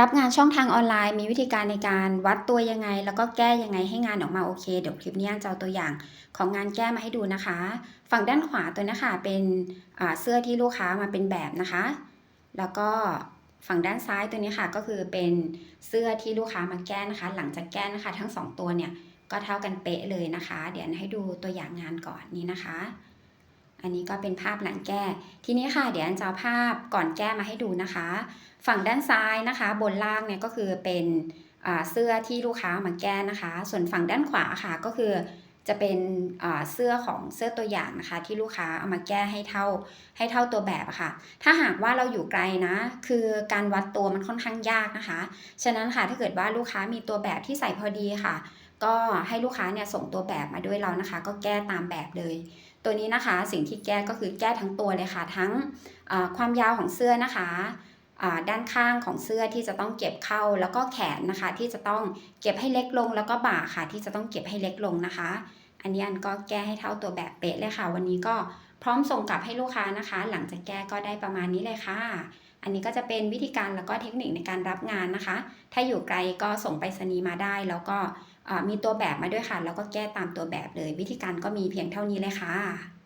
รับงานช่องทางออนไลน์มีวิธีการในการวัดตัวยังไง แล้วก็แก้ยังไงให้งานออกมาโอเค เดี๋ยวคลิปนี้จะเอาตัวอย่างของงานแก้มาให้ดูนะคะ ฝั่งด้านขวาตัวนี้ค่ะเป็นเสื้อที่ลูกค้ามาเป็นแบบนะคะ แล้วก็ฝั่งด้านซ้ายตัวนี้ค่ะก็คือเป็นเสื้อที่ลูกค้ามาแก้นะคะ หลังจากแก้นะคะ ทั้งสองตัวเนี่ยก็เท่ากันเป๊ะเลยนะคะ เดี๋ยวให้ดูตัวอย่างงานก่อนนี่นะคะ อันนี้ก็เป็นภาพหลังแก้ ทีนี้ค่ะ เดี๋ยวอันจะภาพก่อนแก้มาให้ดูนะคะ ฝั่งด้านซ้ายนะคะ บนล่างเนี่ยก็คือเป็นเสื้อที่ลูกค้ามาแก้นะคะ ส่วนฝั่งด้านขวาค่ะก็คือจะเป็นเสื้อของเสื้อตัวอย่างนะคะ ที่ลูกค้าเอามาแก้ให้เท่าให้เท่าตัวแบบค่ะ ถ้าหากว่าเราอยู่ไกลนะ คือการวัดตัวมันค่อนข้างยากนะคะ ฉะนั้นค่ะถ้าเกิดว่าลูกค้ามีตัวแบบที่ใส่พอดีค่ะ ก็ให้ลูกค้าเนี่ยส่งตัวแบบมาด้วยเรานะคะ ก็แก้ตามแบบเลย ตัวนี้นะคะสิ่งที่แก้ก็คือแก้ทั้งตัวเลยค่ะ ทั้งความยาวของเสื้อนะคะด้านข้างของเสื้อที่จะต้องเก็บเข้าแล้วก็แขนนะคะ ที่จะต้องเก็บให้เล็กลงแล้วก็บ่าค่ะ ที่จะต้องเก็บให้เล็กลงนะคะ อันนี้อันก็แก้ให้เท่าตัวแบบเป๊ะเลยค่ะ วันนี้ก็พร้อมส่งกลับให้ลูกค้านะคะ หลังจากแก้ก็ได้ประมาณนี้เลยค่ะ อันนี้ก็จะเป็นวิธีการแล้วก็เทคนิคในการรับงานนะคะ ถ้าอยู่ไกลก็ส่งไปรษณีมาได้แล้วก็ มีตัวแบบมาด้วยค่ะ แล้วก็แก้ตามตัวแบบเลย วิธีการก็มีเพียงเท่านี้เลยค่ะ